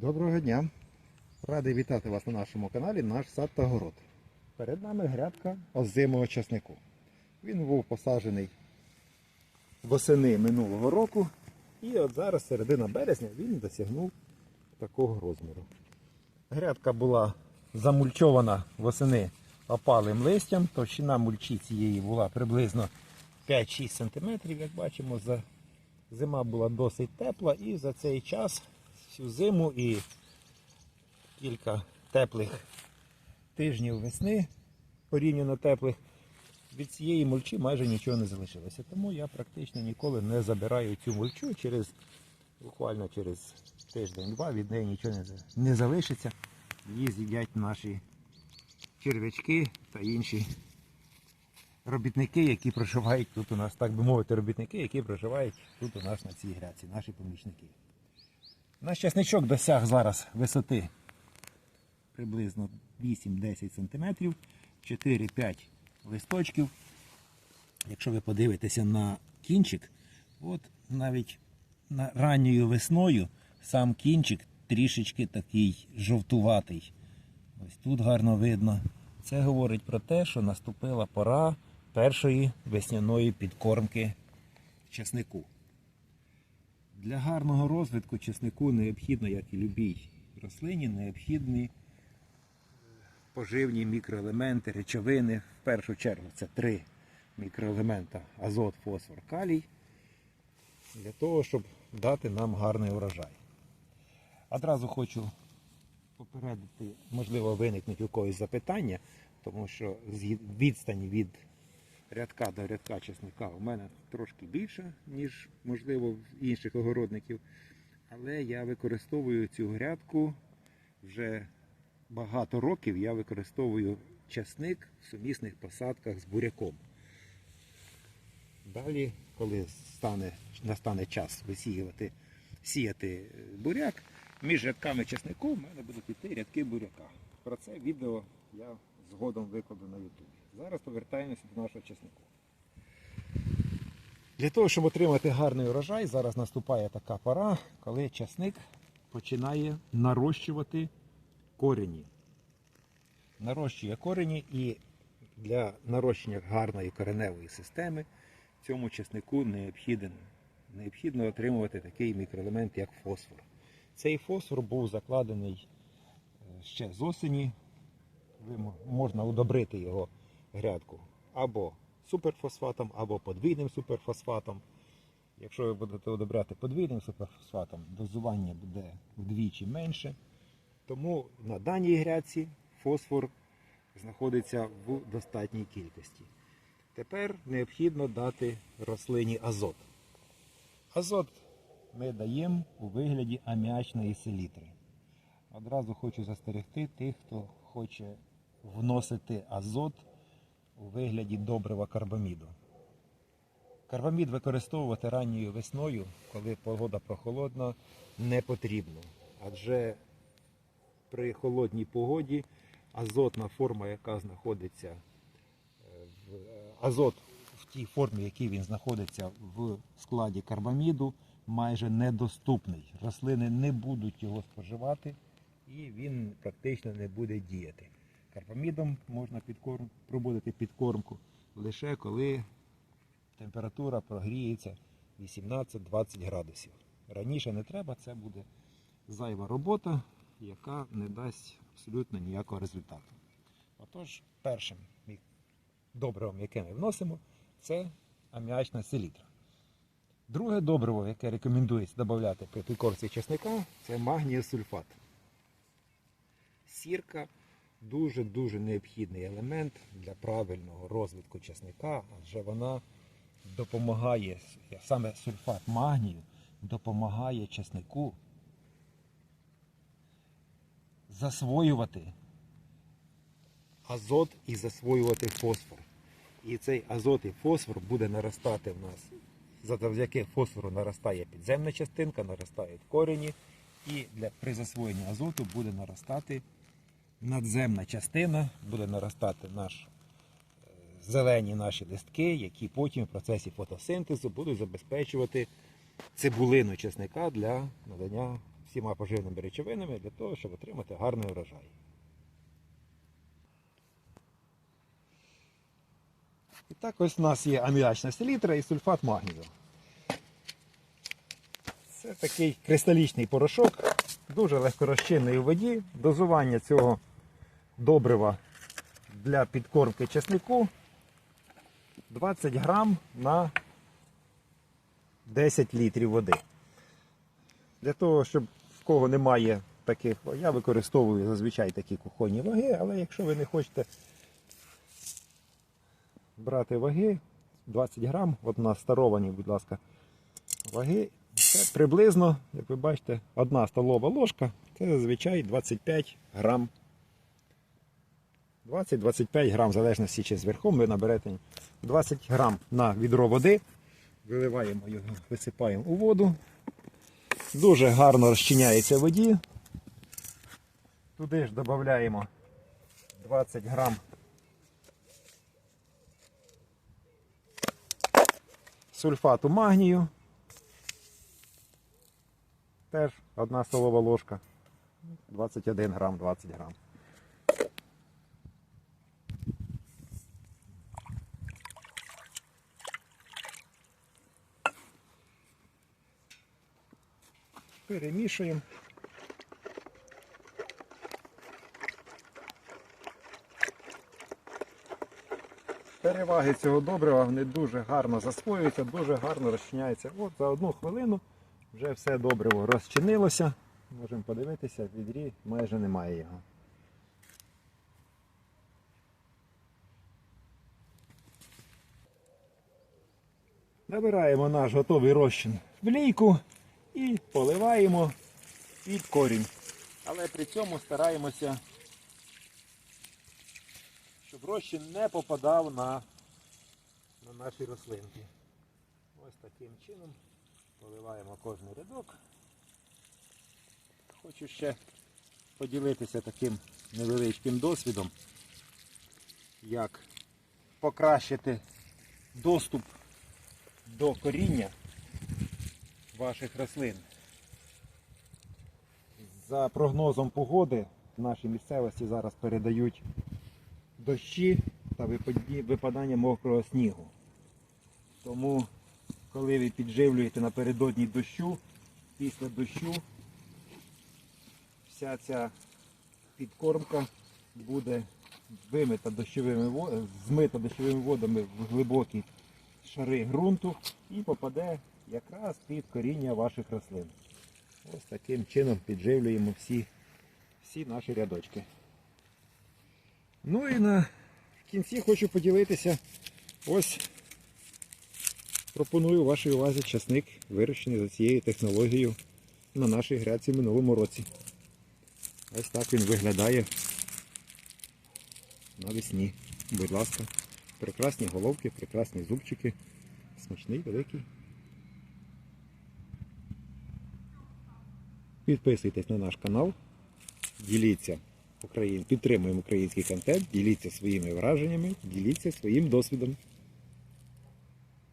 Доброго дня! Радий вітати вас на нашому каналі Наш сад та город. Перед нами грядка озимого часнику. Він був посаджений восени минулого року. І от зараз, середина березня, він досягнув такого розміру. Грядка була замульчована восени опалим листям. Товщина мульчі цієї була приблизно 5-6 см. Як бачимо, зима була досить тепла і за цей час всю зиму і кілька теплих тижнів весни, порівняно теплих, від цієї мульчі майже нічого не залишилося. Тому я практично ніколи не забираю цю мульчу через буквально через тиждень-два від неї нічого не, залишиться. Її з'їдять наші черв'ячки та інші робітники, які проживають тут у нас, так би мовити, робітники, які проживають тут у нас на цій гряці, наші помічники. Наш часничок досяг зараз висоти приблизно 8-10 см, 4-5 листочків. Якщо ви подивитеся на кінчик, от навіть на ранньою весною сам кінчик трішечки такий жовтуватий. Ось тут гарно видно. Це говорить про те, що наступила пора першої весняної підкормки часнику. Для гарного розвитку чеснику необхідно, як і любій рослині, необхідні поживні мікроелементи, речовини. В першу чергу це три мікроелемента азот, фосфор, калій, для того, щоб дати нам гарний урожай. Одразу хочу попередити, можливо, виникнуть у когось запитання, тому що з відстані від рядка до рядка чесника у мене трошки більша, ніж можливо в інших огородників. Але я використовую цю грядку вже багато років. Я використовую часник в сумісних посадках з буряком. Далі, коли стане, настане час висіювати, сіяти буряк, між рядками часнику в мене будуть йти рядки буряка. Про це відео я згодом викладу на YouTube. Зараз повертаємося до нашого часнику. Для того, щоб отримати гарний урожай, зараз наступає така пора, коли часник починає нарощувати корені. Нарощує корені і для нарощення гарної кореневої системи цьому часнику необхіден, необхідно отримувати такий мікроелемент, як фосфор. Цей фосфор був закладений е, ще з осені. Можна удобрити його грядку або суперфосфатом, або подвійним суперфосфатом. Якщо ви будете удобряти подвійним суперфосфатом, дозування буде вдвічі менше. Тому на даній грядці фосфор знаходиться в достатній кількості. Тепер необхідно дати рослині азот. Азот ми даємо у вигляді аміачної селітри. Одразу хочу застерегти тих, хто хоче вносити азот у вигляді добрива карбаміду. Карбамід використовувати ранньою весною, коли погода прохолодна, не потрібно. Адже при холодній погоді азотна форма, яка знаходиться е, в азот в тій формі, в якій він знаходиться в складі карбаміду, майже недоступний. Рослини не будуть його споживати і він практично не буде діяти. Карбамідом можна підкорм... проводити підкормку лише коли температура прогріється 18-20 градусів. Раніше не треба, це буде зайва робота, яка не дасть абсолютно ніякого результату. Отож, першим добривом, яке ми вносимо, це аміачна селітра. Друге добриво, яке рекомендується додати при підкорці чесника, це магнієсульфат. Сірка дуже-дуже необхідний елемент для правильного розвитку чесника, адже вона допомагає, саме сульфат магнію допомагає чеснику засвоювати азот і засвоювати фосфор. І цей азот і фосфор буде наростати в нас. Завдяки фосфору наростає підземна частинка, наростають корені, і для, при засвоєнні азоту буде наростати надземна частина, буде наростати наш е, зелені наші листки, які потім в процесі фотосинтезу будуть забезпечувати цибулину чесника для надання всіма поживними речовинами для того, щоб отримати гарний урожай. І так ось у нас є аміачна селітра і сульфат магнію. Це такий кристалічний порошок, дуже легкорозчинний у воді. Дозування цього добрива для підкормки чеснику 20 грам на 10 літрів води. Для того, щоб в кого немає таких, я використовую зазвичай такі кухонні ваги, але якщо ви не хочете брати ваги 20 грам, от на старовані, будь ласка, ваги, це приблизно, як ви бачите, одна столова ложка, це зазвичай 25 грам. 20-25 грам, в залежності чи зверхом ви наберете 20 грам на відро води. Виливаємо його, висипаємо у воду. Дуже гарно розчиняється в воді. Туди ж додаємо 20 грам сульфату магнію. Теж одна столова ложка. 21 грам, 20 грам. Перемішуємо. Переваги цього добрива вони дуже гарно засвоюються, дуже гарно розчиняються. От за одну хвилину вже все добриво розчинилося. Можемо подивитися, в відрі майже немає його. Набираємо наш готовий розчин в лійку і поливаємо під корінь. Але при цьому стараємося, щоб розчин не попадав на, на наші рослинки. Ось таким чином поливаємо кожний рядок. Хочу ще поділитися таким невеличким досвідом, як покращити доступ до коріння ваших рослин. За прогнозом погоди в нашій місцевості зараз передають дощі та випадання мокрого снігу. Тому, коли ви підживлюєте напередодні дощу, після дощу вся ця підкормка буде вимита дощовими во- змита дощовими водами в глибокі шари ґрунту і попаде якраз під коріння ваших рослин. Ось таким чином підживлюємо всі, всі наші рядочки. Ну і на кінці хочу поділитися. Ось пропоную вашій увазі часник, вирощений за цією технологією на нашій гряці минулому році. Ось так він виглядає навесні. Будь ласка, прекрасні головки, прекрасні зубчики, смачний, великий. Підписуйтесь на наш канал, діліться підтримуємо український контент, діліться своїми враженнями, діліться своїм досвідом.